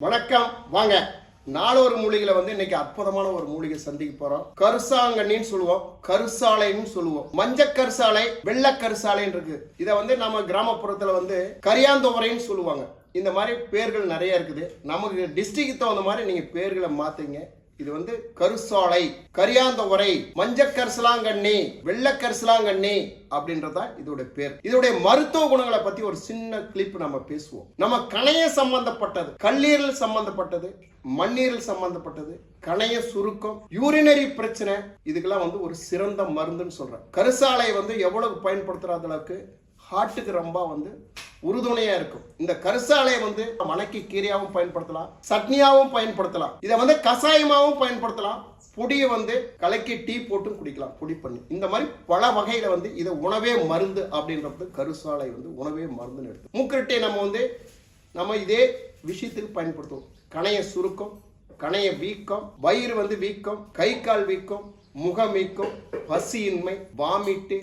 வணக்கம். வாங்க. நாலொரு மூலிகையில வந்து இன்னைக்கு அற்புதமான ஒரு மூலிகை சந்திக்க போறோம். கருசாங்கண்ணின்னு சொல்லுவோம். கருசாலைன்னு சொல்லுவோம். மஞ்ச கருசாலை வெள்ள கருசாலைன்னு இருக்கு. இதை வந்து நம்ம கிராமப்புறத்துல வந்து கரியாந்தோரைன்னு சொல்லுவாங்க. இந்த மாதிரி பேர்கள் நிறைய இருக்குது. நமக்கு டிஸ்ட்ரிக்ட் தகுந்த மாதிரி நீங்க பேர்களை மாத்துங்க. இது வந்து கருசாலை கரியாந்தோவரை மஞ்ச கரிசலாங்கண்ணி வெள்ளை கரிசலாங்கண்ணி அப்படின்றதா இதோட பேர். இதோடைய மருத்துவ குணங்களை பத்தி ஒரு சின்ன கிளிப் நம்ம பேசுவோம். நம்ம கணைய சம்பந்தப்பட்டது கல்லீரல் சம்பந்தப்பட்டது மண்ணீரல் சம்பந்தப்பட்டது கணைய சுருக்கம் யூரினரி பிரச்சனை இதுக்கெல்லாம் வந்து ஒரு சிறந்த மருந்துன்னு சொல்றேன். கருசாலை வந்து எவ்வளவு பயன்படுத்துற அளவுக்கு ஹார்ட்டுக்கு ரொம்ப வந்து உறுதுணையா இருக்கும். இந்த கருசாலையை வந்து மலைக்கு கீரையாகவும் பயன்படுத்தலாம் சட்னியாகவும் பயன்படுத்தலாம் இதை வந்து கஷாயமாகவும் பயன்படுத்தலாம். பொடியை வந்து கலக்கி டீ போட்டும் குடிக்கலாம் பொடி பண்ணி. இந்த மாதிரி பல வகையில வந்து இதை உணவே மருந்து அப்படின்றது கருசாலை வந்து உணவே மருந்துன்னு எடுத்து மூக்கரட்டையை நம்ம வந்து நம்ம இதே விஷயத்துக்கு பயன்படுத்துவோம். கணைய சுருக்கம் கணைய வீக்கம் வயிறு வந்து வீக்கம் கை கால் வீக்கம் முகம் வீக்கம் பசியின்மை வாமிட்டு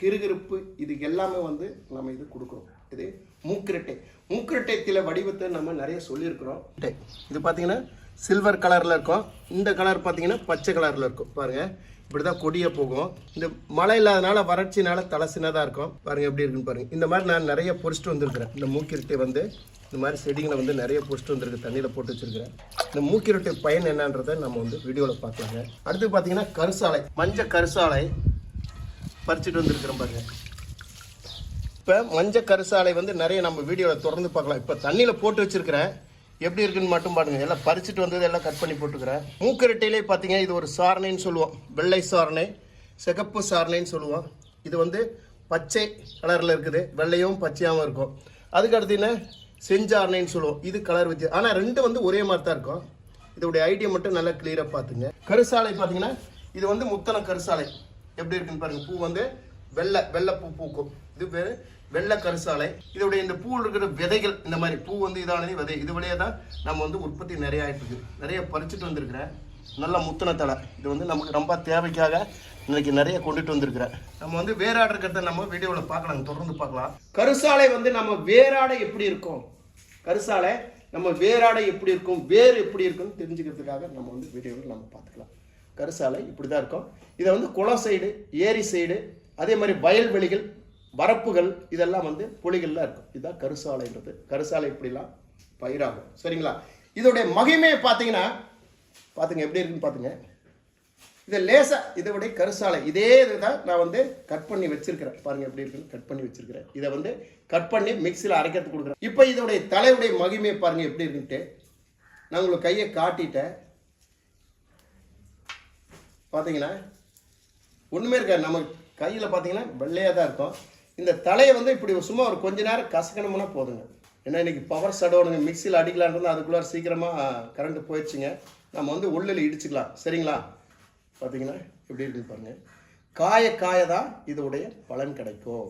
கிருகிருப்பு இது எல்லாமே வந்து நம்ம இது கொடுக்குறோம். இது மூக்கிரட்டை. மூக்கிரட்டைத்தில வடிவத்தை நம்ம நிறைய சொல்லியிருக்கிறோம். இது பார்த்தீங்கன்னா சில்வர் கலரில் இருக்கும். இந்த கலர் பார்த்தீங்கன்னா பச்சை கலரில் இருக்கும். பாருங்க. இப்படி தான் கொடியே போகும். இந்த மழை இல்லாதனால வறட்சினால தலை சின்னதாக இருக்கும். பாருங்கள் எப்படி இருக்குன்னு பாருங்கள் இந்த மாதிரி நான் நிறைய பொறிச்சிட்டு வந்திருக்கிறேன். இந்த மூக்கிரட்டை வந்து இந்த மாதிரி செடிகளை வந்து நிறைய பொறிச்சிட்டு வந்திருக்கு. தண்ணியில் போட்டு வச்சுருக்கிறேன். இந்த மூக்கிரட்டை பயன் என்னன்றதை நம்ம வந்து வீடியோவில் பார்க்கலாங்க. அடுத்து பார்த்தீங்கன்னா கருசாலை. மஞ்சள் கருசாலை. பறிச்சுட்டு வந்துருக்குறோம் பாருங்க. இப்போ மஞ்சள் கருசாலை வந்து நிறைய நம்ம வீடியோவில் தொடர்ந்து பார்க்கலாம். இப்போ தண்ணியில் போட்டு வச்சிருக்கிறேன். எப்படி இருக்குன்னு மட்டும் பாருங்கள் எல்லாம் பறிச்சுட்டு வந்தது எல்லாம் கட் பண்ணி போட்டுக்கிறேன். மூக்கரட்டையிலே பார்த்தீங்கன்னா இது ஒரு சாரணைன்னு சொல்லுவோம். வெள்ளை சாரணை சிகப்பு சாரணைன்னு சொல்லுவோம். இது வந்து பச்சை கலரில் இருக்குது. வெள்ளையும் பச்சையாகவும் இருக்கும். அதுக்கு அடுத்து என்ன? செஞ்சாரணைன்னு சொல்லுவோம். இது கலர் வச்சு ஆனால் ரெண்டு வந்து ஒரே மாதிரி தான் இருக்கும். இதோடைய ஐடியா மட்டும் நல்லா கிளியராக பார்த்துங்க. கருசாலை பார்த்தீங்கன்னா இது வந்து முத்தன கருசாலை. எப்படி இருக்குன்னு பாருங்க. பூ வந்து வெள்ளை வெள்ளை பூ பூக்கும் இது பேர் வெள்ளை கருசாலை. இதோடைய இந்த பூவில் இருக்கிற விதைகள் இந்த மாதிரி பூ வந்து இதானது விதை. இது வழியாக தான் நம்ம வந்து உற்பத்தி நிறைய ஆயிட்டு இருக்குது நிறைய பறிச்சுட்டு வந்திருக்கிறேன் நல்ல முத்தன தலை இது வந்து நமக்கு ரொம்ப தேவைக்காக இன்னைக்கு நிறைய கொண்டுட்டு வந்திருக்கிறேன் நம்ம வந்து வேறாடு இருக்கிறத நம்ம வீடியோவில் பார்க்கலாம். தொடர்ந்து பார்க்கலாம். கருசாலை வந்து நம்ம வேறாடை எப்படி இருக்கும்? கருசாலை நம்ம வேறாடை எப்படி இருக்கும்? வேறு எப்படி இருக்கும்னு தெரிஞ்சுக்கிறதுக்காக நம்ம வந்து வீடியோவில் நம்ம பார்த்துக்கலாம். கருசாலை இப்படி தான் இருக்கும். இதை வந்து குளம் சைடு ஏரி சைடு அதே மாதிரி வயல்வெளிகள் வரப்புகள் இதெல்லாம் வந்து புலிகள்லாம் இருக்கும். இதுதான் கருசாலைன்றது. கருசாலை இப்படிலாம் பயிராகும். சரிங்களா? இதோடைய மகிமையை பார்த்தீங்கன்னா பார்த்துங்க எப்படி இருக்குன்னு பார்த்துங்க இது லேசாக இதோடைய கருசாலை இதே இது தான் நான் வந்து கட் பண்ணி வச்சிருக்கிறேன். பாருங்க எப்படி இருக்குன்னு கட் பண்ணி வச்சிருக்கிறேன். இதை வந்து கட் பண்ணி மிக்சியில் அரைக்கிறது கொடுக்குறேன். இப்போ இதோடைய தலையுடைய மகிமையை பாருங்க எப்படி இருக்குன்ட்டு. நான் உங்களுக்கு கையை காட்டிட்டேன். பார்த்தீங்கன்னா ஒன்றுமே இருக்காது. நம்ம கையில் பார்த்தீங்கன்னா வெள்ளையாக தான் இருக்கும். இந்த தலையை வந்து இப்படி சும்மா ஒரு கொஞ்ச நேரம் கசக்கணும்னா போதுங்க. ஏன்னா இன்னைக்கு பவர் சடோனுங்க மிக்சியில் அடிக்கலான்றது அதுக்குள்ளே சீக்கிரமாக கரண்ட் போயிடுச்சுங்க. நம்ம வந்து உள்ளில் இடிச்சுக்கலாம். சரிங்களா? பார்த்தீங்கன்னா எப்படி இருக்குன்னு பாருங்கள் காய காய தான் இதோடைய பலன் கிடைக்கும்.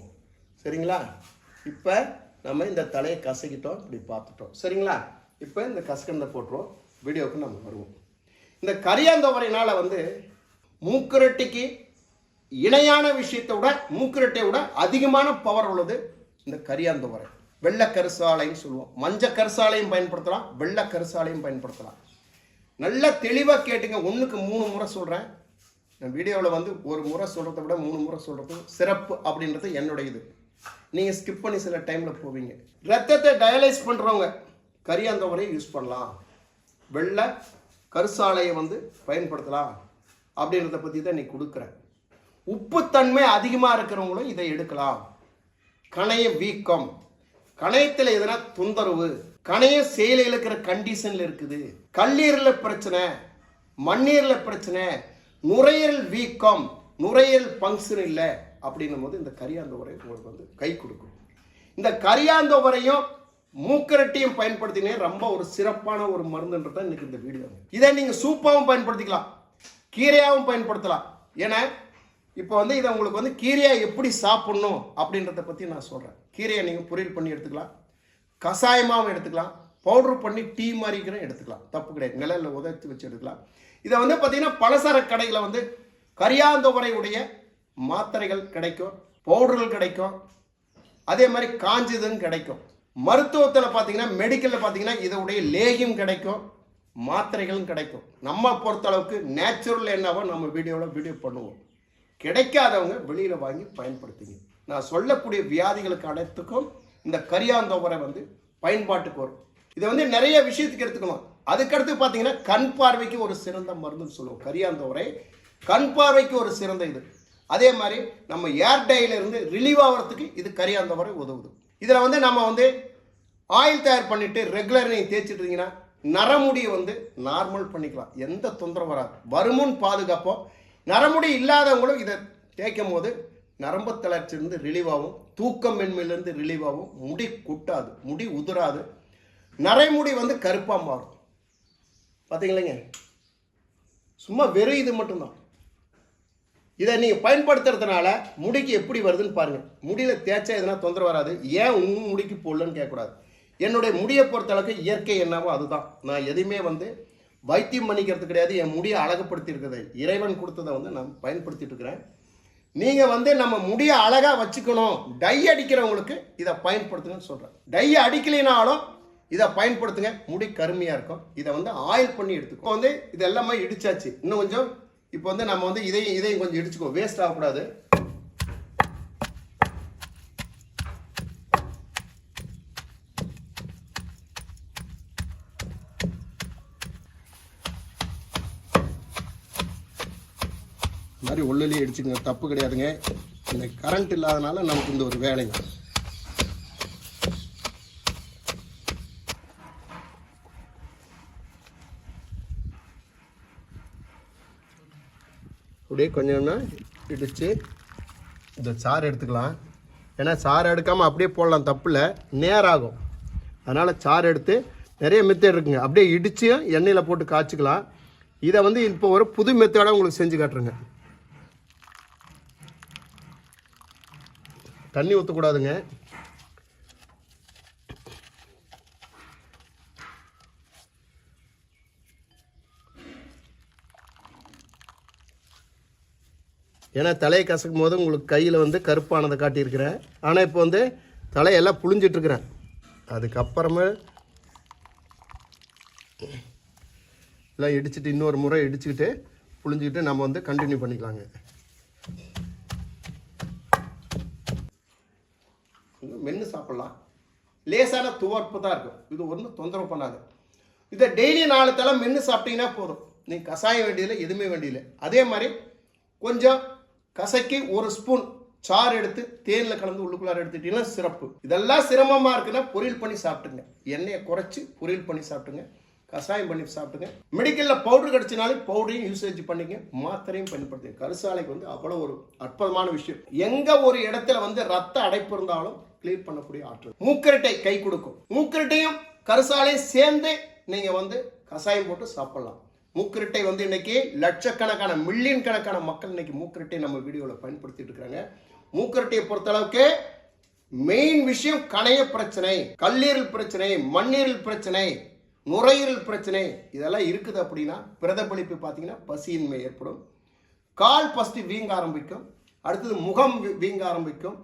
சரிங்களா? இப்போ நம்ம இந்த தலையை கசக்கிட்டோம் இப்படி பார்த்துட்டோம். சரிங்களா? இப்போ இந்த கசக்கண்டை போட்டுருவோம். வீடியோவுக்கு நம்ம வருவோம். இந்த கரியாந்தவரையினால வந்து மூக்குரட்டிக்கு இணையான விஷயத்தை விட மூக்குரட்டை விட அதிகமான பவர் உள்ளது இந்த கரியாந்தவரை வெள்ளை கருசாலைன்னு சொல்லுவோம். மஞ்ச கருசாலையும் பயன்படுத்தலாம் வெள்ளை கருசாலையும் பயன்படுத்தலாம். நல்லா தெளிவாக கேட்டுங்க. ஒன்றுக்கு மூணு முறை சொல்கிறேன் நான் வீடியோவில் வந்து ஒரு முறை சொல்கிறத விட மூணு முறை சொல்கிறது சிறப்பு அப்படின்றது என்னுடைய இது. நீங்கள் ஸ்கிப் பண்ணி சில டைமில் போவீங்க. ரத்தத்தை டயலைஸ் பண்ணுறவங்க கரியாந்தவரை யூஸ் பண்ணலாம். வெள்ளை கருசாலையை வந்து பயன்படுத்தலாம். அப்படின்றத பற்றி தான் நீ கொடுக்குறேன். உப்புத்தன்மை அதிகமாக இருக்கிறவங்களும் இதை எடுக்கலாம். கணைய வீக்கம். கணையத்தில் எதனா தொந்தரவு. கணைய செயல இழக்கிற கண்டிஷனில் இருக்குது. கல்லீரில் பிரச்சனை. மண்ணீரில் பிரச்சனை. நுரையீரல் வீக்கம். நுரையீரல் பங்க்ஷன் இல்லை. அப்படின்னும் போது இந்த கரியாந்த உரை உங்களுக்கு வந்து கை கொடுக்கும். இந்த கரியாந்த உரையும் மூக்கரட்டியும் பயன்படுத்தினே ரொம்ப ஒரு சிறப்பான ஒரு மருந்துன்றது தான் இன்னைக்கு இந்த வீடியோ. இதை நீங்கள் சூப்பாகவும் பயன்படுத்திக்கலாம். கீரையாகவும் பயன்படுத்தலாம். ஏன்னா இப்போ வந்து இதை உங்களுக்கு வந்து கீரையாக எப்படி சாப்பிடணும் அப்படின்றத பற்றி நான் சொல்கிறேன் கீரையை நீங்கள் பொரியல் பண்ணி எடுத்துக்கலாம். கஷாயமாகவும் எடுத்துக்கலாம். பவுடர் பண்ணி டீ மாதிரி கூட எடுத்துக்கலாம். தப்பு கிடையாது. நிழலில் உதச்சி வச்சு எடுக்கலாம். இதை வந்து பார்த்தீங்கன்னா பலசர கடையில் வந்து கரியாந்தவரையுடைய மாத்திரைகள் கிடைக்கும். பவுடர்கள் கிடைக்கும். அதே மாதிரி காஞ்சதும் கிடைக்கும். மருத்துவத்தில் பார்த்தீங்கன்னா மெடிக்கலில் பார்த்தீங்கன்னா இதோடைய லேகியம் கிடைக்கும். மாத்திரைகளும் கிடைக்கும். நம்ம பொறுத்தளவுக்கு நேச்சுரல் என்னவோ நம்ம வீடியோவில் வீடியோ பண்ணுவோம். கிடைக்காதவங்க வெளியில் வாங்கி பயன்படுத்துங்க. நான் சொல்லக்கூடிய வியாதிகளுக்கு அனைத்துக்கும் இந்த கரியாந்தோவரை வந்து பயன்பாட்டுக்கு வரும். இதை வந்து நிறைய விஷயத்துக்கு எடுத்துக்கணும் அதுக்கடுத்து பார்த்தீங்கன்னா கண் பார்வைக்கு ஒரு சிறந்த மருந்துன்னு சொல்லுவோம். கரியாந்தோரை கண் பார்வைக்கு ஒரு சிறந்த இது. அதே மாதிரி நம்ம ஏர் ரிலீவ் ஆகிறதுக்கு இது கரியாந்தோரை உதவுது. இதில் வந்து நம்ம வந்து ஆயில் தயார் பண்ணிவிட்டு ரெகுலர் நீங்கள் தேய்ச்சிட்டு இருந்தீங்கன்னா நரமுடியை வந்து நார்மல் பண்ணிக்கலாம். எந்த தொந்தரவு வராது. வருமுன் பாதுகாப்போம். நரமுடி இல்லாதவங்களும் இதை தேய்க்கும் போது நரம்பு தளர்ச்சியிலிருந்து ரிலீவாகும் தூக்கம் மென்மையிலிருந்து ரிலீவ் முடி குட்டாது. முடி உதிராது. நரைமுடி வந்து கருப்பாக மாறும். பார்த்தீங்களேங்க சும்மா வெறும் இது மட்டும்தான். இதை நீங்கள் பயன்படுத்துறதுனால முடிக்கு எப்படி வருதுன்னு பாருங்கள் முடியில் தேய்ச்சா எதனா தொந்தரவு வராது. ஏன் உன் முடிக்கு போடலன்னு கேட்கக்கூடாது. என்னுடைய முடியை பொறுத்தளவுக்கு இயற்கை என்னவோ அதுதான். நான் எதையுமே வந்து வைத்தியம் பண்ணிக்கிறது கிடையாது. என் முடியை அழகுபடுத்தி இருக்கிறது இறைவன் கொடுத்ததை வந்து நான் பயன்படுத்திட்டு இருக்கிறேன். நீங்கள் வந்து நம்ம முடியை அழகாக வச்சுக்கணும். டை அடிக்கிறவங்களுக்கு இதை பயன்படுத்துங்கன்னு சொல்கிறேன் டை அடிக்கலைனாலும் இதை பயன்படுத்துங்க. முடி கருமையாக இருக்கும். இதை வந்து ஆயில் பண்ணி எடுத்துக்கோ. வந்து இது எல்லாமே இடிச்சாச்சு. இன்னும் கொஞ்சம் இப்போ வந்து நம்ம வந்து இதையும் இதையும் கொஞ்சம் இடிச்சுக்கோ. வேஸ்ட் ஆகக்கூடாது. மாதிரி உள்ளே இடிச்சுங்க தப்பு கிடையாதுங்க. இந்த கரண்ட் இல்லாதனால நமக்கு இந்த ஒரு வேலைங்க. அப்படியே கொஞ்சம்னா இடித்து இந்த சாறு எடுத்துக்கலாம். ஏன்னா சாறு எடுக்காமல் அப்படியே போடலாம் தப்பில்ல. நேராகும். அதனால் சாறு எடுத்து நிறைய மெத்தட் இருக்குங்க. அப்படியே இடித்து எண்ணெயில் போட்டு காய்ச்சிக்கலாம். இதை வந்து இப்போ ஒரு புது மெத்தடாக உங்களுக்கு செஞ்சு காட்டுறேங்க. தண்ணி ஊற்றக்கூடாதுங்க ஏன்னா தலையை கசக்கும் போது உங்களுக்கு கையில் வந்து கருப்பானதை காட்டியிருக்கிறேன். ஆனால் இப்போ வந்து தலையெல்லாம் புழிஞ்சிட்ருக்கிறேன். அதுக்கப்புறமே எல்லாம் இடிச்சிட்டு இன்னொரு முறை இடிச்சுக்கிட்டு புழிஞ்சிக்கிட்டு நம்ம வந்து கண்டினியூ பண்ணிக்கலாங்க மென்று சாப்பிட்லாம் லேசான துவர்ப்பு தான் இருக்கும். இது ஒன்றும் தொந்தரவு பண்ணாது. இதை டெய்லி நாலு தலை மென்று சாப்பிட்டீங்கன்னா போதும். நீங்கள் கஷாயம் வேண்டியதில்லை எதுவுமே வேண்டியதில்லை. அதே மாதிரி கொஞ்சம் கசக்கி ஒரு ஸ்பூன் சாறு எடுத்து தேனில் கலந்து உள்ளுக்குள்ளார எடுத்துட்டீங்கன்னா சிறப்பு. இதெல்லாம் சிரமமாக இருக்குன்னா பொரியல் பண்ணி சாப்பிட்டுங்க. எண்ணெயை குறைச்சி பொரியல் பண்ணி சாப்பிட்டுங்க. கஷாயம் பண்ணி சாப்பிட்டுங்க. மெடிக்கலில் பவுடர் கிடச்சினாலும் பவுடரையும் யூசேஜ் பண்ணிங்க. மாத்திரையும் பயன்படுத்துங்க. கருசாலைக்கு வந்து அவ்வளோ ஒரு அற்புதமான விஷயம். எங்கே ஒரு இடத்துல வந்து ரத்த அடைப்பு இருந்தாலும் கிளியர் பண்ணக்கூடிய ஆற்றல். மூக்கரட்டை கை கொடுக்கும். மூக்கரட்டையும் கருசாலையும் சேர்ந்து நீங்கள் வந்து கஷாயம் போட்டு சாப்பிடலாம். மூக்கிரட்டை வந்து இன்னைக்கு லட்சக்கணக்கான மில்லியன் கணக்கான மக்கள் இன்னைக்கு மூக்கிரட்டை நம்ம வீடியோவில் பயன்படுத்திட்டு இருக்காங்க. மூக்கிரட்டையை பொறுத்தளவுக்கு மெயின் விஷயம் கணைய பிரச்சனை கல்லீரல் பிரச்சனை மண்ணீரல் பிரச்சனை நுரையீரல் பிரச்சனை இதெல்லாம் இருக்குது அப்படின்னா பிரதபலிப்பு பார்த்தீங்கன்னா பசியின்மை ஏற்படும். கால் ஃபஸ்ட்டு வீங்க ஆரம்பிக்கும். அடுத்தது முகம் வீங்க ஆரம்பிக்கும்.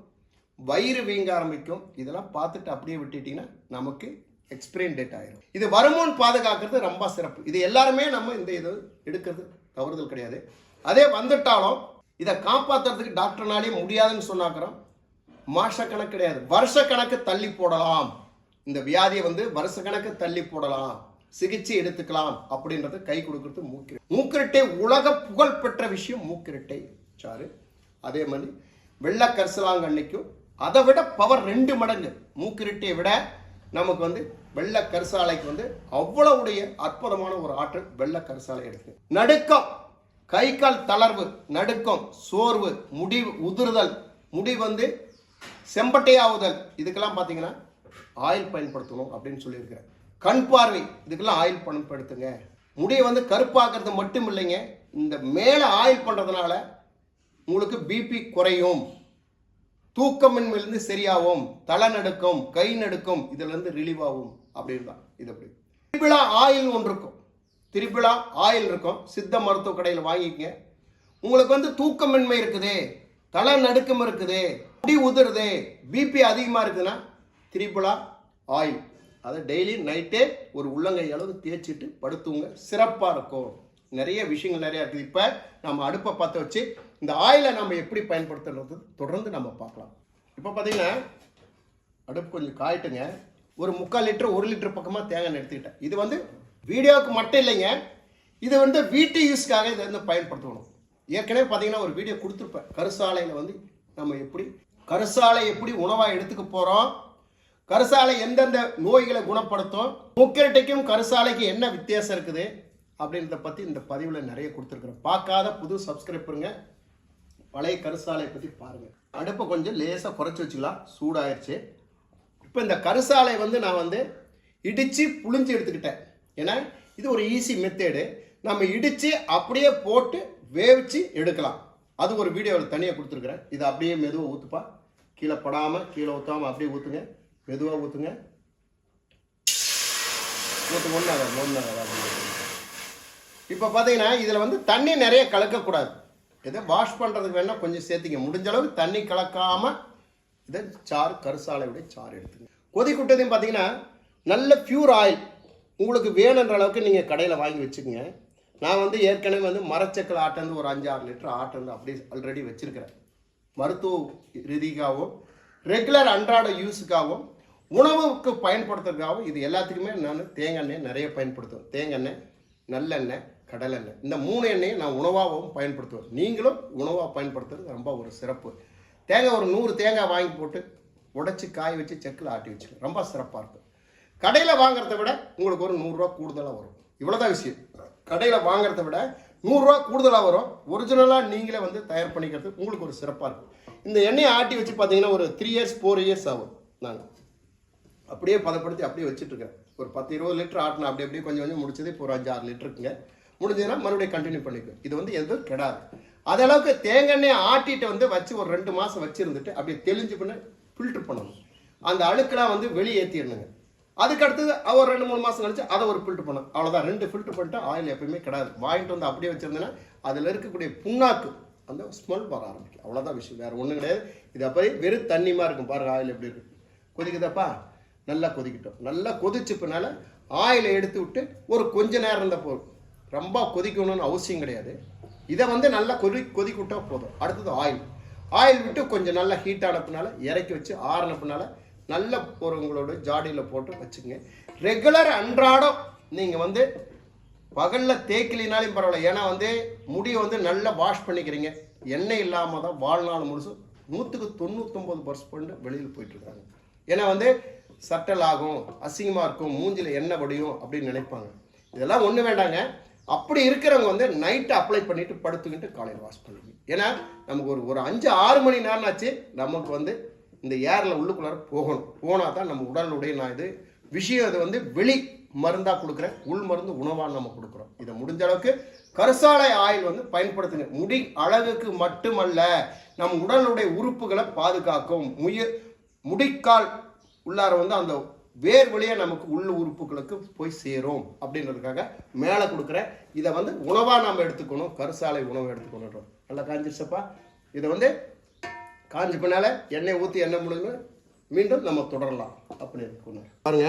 வயிறு வீங்க ஆரம்பிக்கும். இதெல்லாம் பார்த்துட்டு அப்படியே விட்டுட்டீங்கன்னா நமக்கு எக்ஸ்பிரைன் டேட் ஆயிரும். இது வருமுன் பாதுகாக்கிறது ரொம்ப சிறப்பு. இது எல்லாருமே நம்ம இந்த இது எடுக்கிறது தவறுதல் கிடையாது. அதே வந்துட்டாலும் இதை காப்பாற்றுறதுக்கு டாக்டர்னாலே முடியாதுன்னு சொன்னாக்கிறோம் மாசக்கணக்கு கிடையாது. வருஷக்கணக்கு தள்ளி போடலாம். இந்த வியாதியை வந்து வருஷ கணக்கு தள்ளி போடலாம். சிகிச்சை எடுத்துக்கலாம் அப்படின்றது கை கொடுக்கறது மூக்கிரட்டை மூக்கிரட்டை உலக புகழ் பெற்ற விஷயம் மூக்கிரட்டை சாறு. அதே மாதிரி வெள்ளை அன்னைக்கும் அதை விட பவர் ரெண்டு மடங்கு. மூக்கிரட்டையை விட நமக்கு வந்து வெள்ளை கரிசாலைக்கு வந்து அவ்வளவுடைய அற்புதமான ஒரு ஆற்றல் வெள்ள கரிசாலை இருக்கு. நடுக்கம். கை கால் தளர்வு நடுக்கம் சோர்வு முடி உதிர்தல். முடி வந்து செம்பட்டையாவுதல். இதுக்கெல்லாம் பார்த்தீங்கன்னா ஆயில் பயன்படுத்தணும் அப்படின்னு சொல்லியிருக்கிறேன் கண் பார்வை இதுக்கெல்லாம் ஆயில் பயன்படுத்துங்க. முடியை வந்து கருப்பாக்குறது மட்டும் இல்லைங்க. இந்த மேலே ஆயில் பண்ணுறதுனால உங்களுக்கு பிபி குறையும். தூக்கமின்மையிலிருந்து சரியாகும் தலை நடுக்கம் கை நடுக்கம் இதிலிருந்து ரிலீவ் ஆகும். அப்படின்னு தான் இது அப்படி திரிபிளா ஆயில் ஒன்று இருக்கும். திரிபிளா ஆயில் இருக்கும். சித்த மருத்துவ கடையில் வாங்கிக்கங்க. உங்களுக்கு வந்து தூக்கமின்மை இருக்குது தலை நடுக்கம் இருக்குது முடி உதிருது பிபி அதிகமாக இருக்குதுன்னா திரிபுலா ஆயில். அதை டெய்லி நைட்டே ஒரு உள்ளங்கை அளவு தேய்ச்சிட்டு படுத்துவங்க சிறப்பாக இருக்கும். நிறைய விஷயங்கள் நிறையா இருக்குது. இப்போ நம்ம அடுப்பை பற்ற வச்சு இந்த ஆயிலை நம்ம எப்படி பயன்படுத்துறது தொடர்ந்து நம்ம பார்க்கலாம். இப்போ பார்த்தீங்கன்னா அடுப்பு கொஞ்சம் காயிட்டுங்க. ஒரு முக்கால் லிட்டர் ஒரு லிட்டர் பக்கமாக தேங்காய் எடுத்துக்கிட்டேன். இது வந்து வீடியோவுக்கு மட்டும் இல்லைங்க. இது வந்து வீட்டு யூஸ்க்காக இதை வந்து பயன்படுத்தணும். ஏற்கனவே பார்த்தீங்கன்னா ஒரு வீடியோ கொடுத்துருப்பேன். கருசாலையில் வந்து நம்ம எப்படி கருசாலை எப்படி உணவாக எடுத்துக்க போகிறோம் கருசாலை எந்தெந்த நோய்களை குணப்படுத்தும் முக்கரட்டைக்கும் கருசாலைக்கும் என்ன வித்தியாசம் இருக்குது அப்படின்றத பற்றி இந்த பதிவில் நிறைய கொடுத்துருக்குறேன். பார்க்காத புது சப்ஸ்கிரைபருங்க பழைய கருசாலை பற்றி பாருங்கள் அடுப்பை கொஞ்சம் லேசாக குறைச்சி வச்சுக்கலாம். சூடாயிருச்சு. இப்போ இந்த கருசாலை வந்து நான் வந்து இடித்து புழிஞ்சு எடுத்துக்கிட்டேன். ஏன்னா இது ஒரு ஈஸி மெத்தேடு நம்ம இடித்து அப்படியே போட்டு வேவிச்சு எடுக்கலாம். அது ஒரு வீடியோவில் தனியாக கொடுத்துருக்குறேன். இதை அப்படியே மெதுவாக ஊற்றுப்பா கீழே படாமல் கீழே ஊற்றாமல் அப்படியே ஊற்றுங்க மெதுவாக ஊற்றுங்க ஊற்று ஒன்றாக ஒன்றாகாது இப்போ பார்த்தீங்கன்னா இதில் வந்து தண்ணி நிறைய கலக்கக்கூடாது. இதை வாஷ் பண்ணுறதுக்கு வேணால் கொஞ்சம் சேர்த்திங்க. முடிஞ்ச அளவு தண்ணி கலக்காமல் இதை சாறு கருசாலையுடைய சாறு எடுத்துங்க. கொதிக்குட்டதையும் பார்த்தீங்கன்னா நல்ல பியூர் ஆயில் உங்களுக்கு வேணுன்ற அளவுக்கு நீங்கள் கடையில் வாங்கி வச்சுக்கோங்க. நான் வந்து ஏற்கனவே வந்து மரச்சக்கல் ஆட்டந்து ஒரு அஞ்சு ஆறு லிட்டர் ஆட்டந்து அப்படியே ஆல்ரெடி வச்சுருக்கிறேன். மருத்துவ ரீதிக்காகவும் ரெகுலர் அன்றாட யூஸுக்காகவும் உணவுக்கு பயன்படுத்துறதுக்காகவும் இது எல்லாத்துக்குமே நான் தேங்காய் எண்ணெய் நிறைய பயன்படுத்துவேன். தேங்காய் எண்ணெய் நல்லெண்ணெய் கடலெண்ணெய் இந்த மூணு எண்ணெயை நான் உணவாகவும் பயன்படுத்துவேன். நீங்களும் உணவாக பயன்படுத்துறது ரொம்ப ஒரு சிறப்பு. தேங்காய் ஒரு நூறு தேங்காய் வாங்கி போட்டு உடைச்சி காய வச்சு செக்கில் ஆட்டி வச்சுருக்கேன் ரொம்ப சிறப்பாக இருக்கும். கடையில் வாங்குறத விட உங்களுக்கு ஒரு நூறுரூவா கூடுதலாக வரும். இவ்வளோதான் விஷயம். கடையில் வாங்குறத விட நூறுரூவா கூடுதலாக வரும். ஒரிஜினலாக நீங்களே வந்து தயார் பண்ணிக்கிறது உங்களுக்கு ஒரு சிறப்பாக இருக்கும். இந்த எண்ணெயை ஆட்டி வச்சு பார்த்தீங்கன்னா ஒரு த்ரீ இயர்ஸ் ஃபோர் இயர்ஸ் ஆகும் நாங்கள் அப்படியே பதப்படுத்தி அப்படியே வச்சுட்ருக்கேன் ஒரு பத்து இருபது லிட்டர் ஆட்டினா அப்படி அப்படியே கொஞ்சம் கொஞ்சம் முடிச்சது இப்போ ஒரு அஞ்சு ஆறு லிட்டருக்குங்க. முடிஞ்சதுன்னா மறுபடியும் கண்டினியூ பண்ணிக்கும் இது வந்து எதுவும் கெடாது. அதளவுக்கு தேங்காய் எண்ணெய் ஆட்டிட்டு வந்து வச்சு ஒரு ரெண்டு மாதம் வச்சுருந்துட்டு அப்படியே தெளிஞ்சு பண்ண ஃபில்ட்ரு பண்ணணும். அந்த அழுக்கெல்லாம் வந்து வெளியேற்றிடணுங்க அதுக்கு அடுத்தது ஒரு ரெண்டு மூணு மாதம் கழிச்சு அதை ஒரு ஃபில்ட்ரு பண்ணணும். அவ்வளோதான் ரெண்டு ஃபில்ட்ரு பண்ணிட்டு ஆயில் எப்பயுமே கிடாது. வாங்கிட்டு வந்து அப்படியே வச்சுருந்தேன்னா அதில் இருக்கக்கூடிய புண்ணாக்கு அந்த ஸ்மெல் வர ஆரம்பிக்கும். அவ்வளோதான் விஷயம். வேறு ஒன்றும் கிடையாது. இது அப்போ வெறும் தண்ணிமா இருக்கும். பாருங்க ஆயில் எப்படி இருக்கு. கொதிக்குதாப்பா? நல்லா கொதிக்கட்டும். நல்லா கொதிச்ச பின்னால ஆயிலை எடுத்து விட்டு ஒரு கொஞ்ச நேரம் இருந்தால் போதும். ரொம்ப கொதிக்கணும்னு அவசியம் கிடையாது. இதை வந்து நல்லா கொதி கொதிக்க விட்டா போதும். அடுத்தது ஆயில் ஆயில் விட்டு கொஞ்சம் நல்லா ஹீட் ஆனப்பினால இறக்கி வச்சு ஆறினப்பினால நல்ல ஒரு உங்களோட ஜாடியில் போட்டு வச்சுங்க. ரெகுலர் அன்றாடம் நீங்கள் வந்து பகலில் தேய்க்கலினாலும் பரவாயில்ல. ஏன்னா வந்து முடியை வந்து நல்லா வாஷ் பண்ணிக்கிறீங்க. எண்ணெய் இல்லாமல் தான் வாழ்நாள் முழுசும் நூற்றுக்கு தொண்ணூத்தொம்பது பர்சன்ட் வெளியில் போயிட்டுருக்காங்க ஏன்னா வந்து சட்டல் ஆகும் அசிங்கமாக இருக்கும் மூஞ்சில் எண்ணெய் வடியும் அப்படின்னு நினைப்பாங்க. இதெல்லாம் ஒன்றும் வேண்டாங்க. அப்படி இருக்கிறவங்க வந்து நைட்டு அப்ளை பண்ணிட்டு படுத்துக்கிட்டு காலையில் வாஷ் பண்ணுவீங்க ஏன்னா நமக்கு ஒரு ஒரு அஞ்சு ஆறு மணி நேரம் ஆச்சு நமக்கு வந்து இந்த ஏரில் உள்ளுக்குள்ளார போகணும். போனால் தான் நம்ம உடலுடைய நான் இது விஷயம் அது வந்து வெளி மருந்தாக கொடுக்குறேன் உள் மருந்து உணவாக நம்ம கொடுக்குறோம். இதை முடிஞ்ச அளவுக்கு கருசாலை ஆயில் வந்து பயன்படுத்துங்க. முடி அழகுக்கு மட்டுமல்ல நம் உடலுடைய உறுப்புகளை பாதுகாக்கும். முய முடிக்கால் உள்ளார வந்து அந்த வேர் வழியாக நமக்கு உள்ள உறுப்புகளுக்கு போய் சேரும் அப்படின்றதுக்காக மேலே கொடுக்குற இதை வந்து உணவாக நாம் எடுத்துக்கணும். கருசாலை உணவு எடுத்துக்கணும் நல்லா காஞ்சிருச்சப்பா. இதை வந்து காஞ்சி பின்னால் எண்ணெய் ஊற்றி எண்ணெய் முடிஞ்சு மீண்டும் நம்ம தொடரலாம் அப்படி இருக்கணும். பாருங்க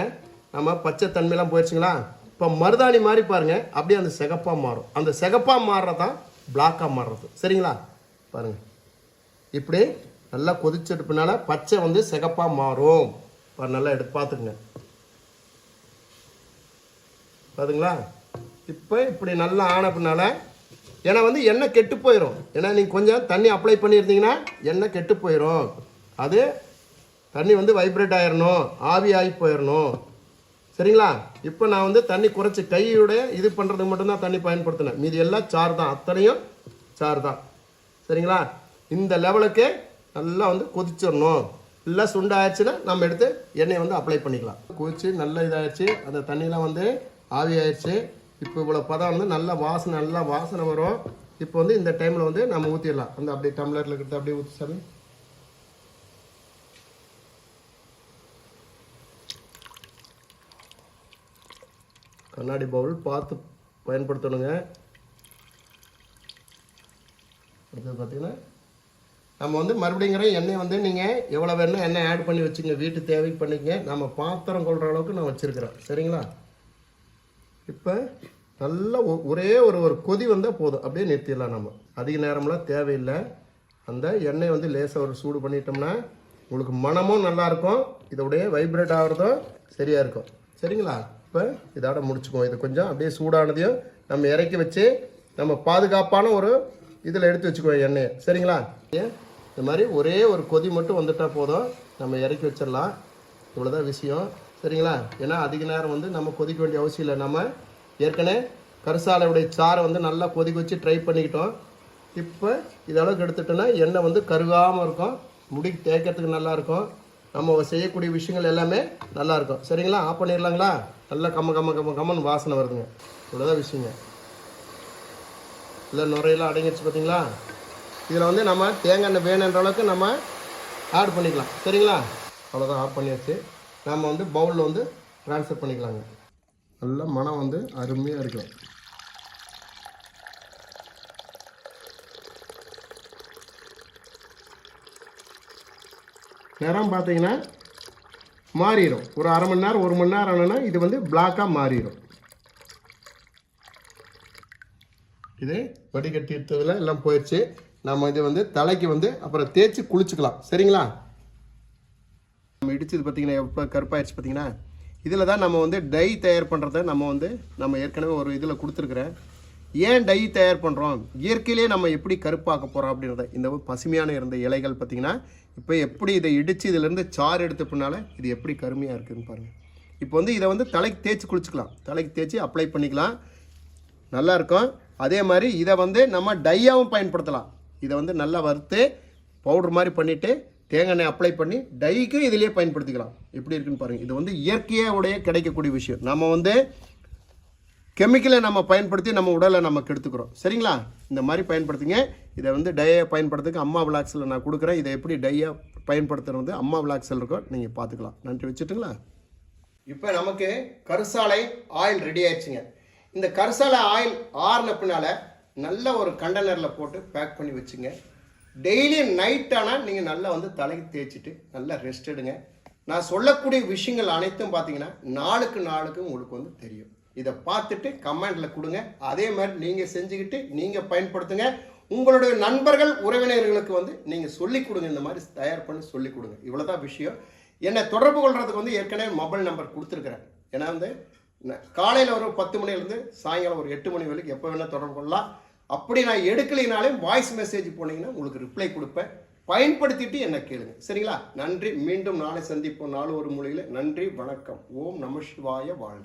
நம்ம பச்சை தன்மையெல்லாம் போயிடுச்சுங்களா இப்போ மருதாணி மாதிரி பாருங்க அப்படியே அந்த சிகப்பாக மாறும். அந்த சிகப்பாக மாறுறதான் பிளாக்காக மாறுறது. சரிங்களா? பாருங்க. இப்படி நல்லா கொதிச்சது பின்னால் பச்சை வந்து சிகப்பாக மாறும். நல்லா எடுத்து பார்த்துக்குங்க. பாத்துங்களா இப்போ இப்படி நல்லா ஆன பின்னால ஏன்னா வந்து எண்ணெய் கெட்டு போயிடும் ஏன்னா நீங்கள் கொஞ்சம் தண்ணி அப்ளை பண்ணியிருந்தீங்கன்னா எண்ணெய் கெட்டு போயிடும் அது தண்ணி வந்து வைப்ரேட் ஆயிடணும் ஆவி ஆகி போயிடணும் சரிங்களா? இப்போ நான் வந்து தண்ணி குறைச்சி கையுடைய இது பண்ணுறதுக்கு மட்டும்தான் தண்ணி பயன்படுத்தினேன். மீதி எல்லாம் சார் தான். அத்தனையும் சார் தான். சரிங்களா? இந்த லெவலுக்கு நல்லா வந்து கொதிச்சிடணும் இல்லை சுண்டாயிடுச்சுன்னா நம்ம எடுத்து எண்ணெயை வந்து அப்ளை பண்ணிக்கலாம். கொதிச்சு நல்ல இதாகிடுச்சு அந்த தண்ணியெலாம் வந்து ஆவியாயிடுச்சு இப்போ இவ்வளோ பதம் வந்து நல்லா வாசனை நல்லா வாசனை வரும். இப்போ வந்து இந்த டைமில் வந்து நம்ம ஊற்றிடலாம் அந்த அப்படியே டம்ளரில் இருக்கிறத அப்படியே ஊற்றி சாமி. கண்ணாடி பவுல் பார்த்து பயன்படுத்தணுங்க. அடுத்தது பார்த்தீங்கன்னா நம்ம வந்து மறுபடிங்கிற எண்ணெய் வந்து நீங்கள் எவ்வளோ வேணும் எண்ணெய் ஆட் பண்ணி வச்சுங்க. வீட்டு தேவை பண்ணிக்கங்க. நம்ம பாத்திரம் கொள்கிற அளவுக்கு நான் வச்சுருக்கிறேன். சரிங்களா? இப்போ நல்லா ஒ- ஒரே ஒரு ஒரு கொதி வந்தால் போதும். அப்படியே நிறுத்திடலாம் நம்ம அதிக நேரம்லாம் தேவையில்லை. அந்த எண்ணெய் வந்து லேசாக ஒரு சூடு பண்ணிட்டோம்னா உங்களுக்கு மனமும் நல்லா இருக்கும். இதோடைய வைப்ரேட் ஆகிறதும் சரியாக இருக்கும். சரிங்களா? இப்போ இதோட முடிச்சுக்குவோம். இது கொஞ்சம் அப்படியே சூடானதையும் நம்ம இறக்கி வச்சு நம்ம பாதுகாப்பான ஒரு இதில் எடுத்து வச்சுக்குவோம் எண்ணெயை. சரிங்களா? ஏன்? இந்த மாதிரி ஒரே ஒரு கொதி மட்டும் வந்துட்டால் போதும். நம்ம இறக்கி வச்சிடலாம். இவ்வளோதான் விஷயம். சரிங்களா? ஏன்னா அதிக நேரம் வந்து நம்ம கொதிக்க வேண்டிய அவசியம் இல்லை. நம்ம ஏற்கனவே கருசாலையுடைய சாறை வந்து நல்லா கொதிக்க வச்சு ட்ரை பண்ணிக்கிட்டோம். இப்போ இதளவுக்கு எடுத்துட்டோன்னா எண்ணெய் வந்து கருகாமல் இருக்கும். முடி தேய்க்கிறதுக்கு நல்லாயிருக்கும் நம்ம செய்யக்கூடிய விஷயங்கள் எல்லாமே நல்லாயிருக்கும் சரிங்களா? ஆஃப் பண்ணிடலாங்களா? நல்லா கம்ம கம்ம கம்ம கம்மன்னு வாசனை வருதுங்க. இவ்வளோதான் விஷயங்க. இல்லை நுரையெல்லாம் அடங்கிடுச்சு பார்த்தீங்களா இதில் வந்து நம்ம தேங்காய் எண்ணெய் வேணுன்ற அளவுக்கு நம்ம ஆட் பண்ணிக்கலாம். சரிங்களா? அவ்வளோதான் ஆஃப் பண்ணியாச்சு. நம்ம வந்து பவுலில் வந்து ட்ரான்ஸ்ஃபர் பண்ணிக்கலாங்க. நல்ல மனம் வந்து அருமையாக இருக்கும். நிறம் பார்த்தீங்கன்னா மாறிடும். ஒரு அரை மணி நேரம் ஒரு மணி நேரம் ஆனால் இது வந்து பிளாக்காக மாறிடும். இது வடிகட்டி எடுத்ததில் எல்லாம் போயிடுச்சு நம்ம இது வந்து தலைக்கு வந்து அப்புறம் தேய்ச்சி குளிச்சுக்கலாம். சரிங்களா? நம்ம இடிச்சது பார்த்தீங்கன்னா எப்போ கருப்பாயிடுச்சு பார்த்தீங்கன்னா இதில் தான் நம்ம வந்து டை தயார் பண்ணுறத நம்ம வந்து நம்ம ஏற்கனவே ஒரு இதில் கொடுத்துருக்குறேன். ஏன் டை தயார் பண்ணுறோம் இயற்கையிலே நம்ம எப்படி கருப்பாக்க போகிறோம் அப்படின்றத. இந்த பசுமையான இருந்த இலைகள் பார்த்திங்கன்னா இப்போ எப்படி இதை இடித்து இதிலேருந்து சாறு எடுத்த பின்னால் இது எப்படி கருமையாக இருக்குதுன்னு பாருங்கள் இப்போ வந்து இதை வந்து தலைக்கு தேய்ச்சி குளிச்சுக்கலாம். தலைக்கு தேய்ச்சி அப்ளை பண்ணிக்கலாம். நல்லாயிருக்கும் அதே மாதிரி இதை வந்து நம்ம டையாகவும் பயன்படுத்தலாம். இதை வந்து நல்லா வறுத்து பவுடர் மாதிரி பண்ணிவிட்டு தேங்காய் எண்ணெய் அப்ளை பண்ணி டைக்கும் இதிலேயே பயன்படுத்திக்கலாம். எப்படி இருக்குன்னு பாருங்கள் இது வந்து இயற்கையோடைய கிடைக்கக்கூடிய விஷயம். நம்ம வந்து கெமிக்கலை நம்ம பயன்படுத்தி நம்ம உடலை நம்ம கெடுத்துக்கிறோம். சரிங்களா? இந்த மாதிரி பயன்படுத்துங்க. இதை வந்து டையை பயன்படுத்துக்கு அம்மா விளாக்ஸில் நான் கொடுக்குறேன். இதை எப்படி டையை பயன்படுத்துறது வந்து அம்மா விளாக்ஸில் இருக்கும் நீங்கள் பார்த்துக்கலாம். நன்றி. வச்சுட்டுங்களா? இப்போ நமக்கு கருசாலை ஆயில் ரெடி ஆயிடுச்சுங்க. இந்த கருசாலை ஆயில் ஆறின நல்ல ஒரு கண்டனரில் போட்டு பேக் பண்ணி வச்சுங்க. டெய்லி நைட் ஆனால் நீங்கள் நல்லா வந்து தலைக்கு தேய்ச்சிட்டு நல்லா ரெஸ்ட் எடுங்க. நான் சொல்லக்கூடிய விஷயங்கள் அனைத்தும் பார்த்தீங்கன்னா நாளுக்கு நாளுக்கு உங்களுக்கு வந்து தெரியும். இதை பார்த்துட்டு கமெண்டில் கொடுங்க. அதே மாதிரி நீங்கள் செஞ்சுக்கிட்டு நீங்கள் பயன்படுத்துங்க. உங்களுடைய நண்பர்கள் உறவினர்களுக்கு வந்து நீங்கள் சொல்லிக் கொடுங்க. இந்த மாதிரி தயார் பண்ணி சொல்லிக் கொடுங்க. இவ்வளோதான் விஷயம். என்னை தொடர்பு கொள்றதுக்கு வந்து ஏற்கனவே மொபைல் நம்பர் கொடுத்துருக்குறேன். ஏன்னா வந்து காலையில் ஒரு பத்து மணிலேருந்து சாயங்காலம் ஒரு எட்டு மணி வரைக்கும் எப்போ வேணால் தொடர்பு கொள்ளலாம். அப்படி நான் எடுக்கலைனாலே வாய்ஸ் மெசேஜ் போனீங்கன்னா உங்களுக்கு ரிப்ளை கொடுப்பேன். பயன்படுத்திட்டு என்ன கேளுங்க. சரிங்களா? நன்றி. மீண்டும் நாளை சந்திப்போம். நாலு ஒரு மொழியில். நன்றி. வணக்கம். ஓம் நம சிவாய வாழ்க.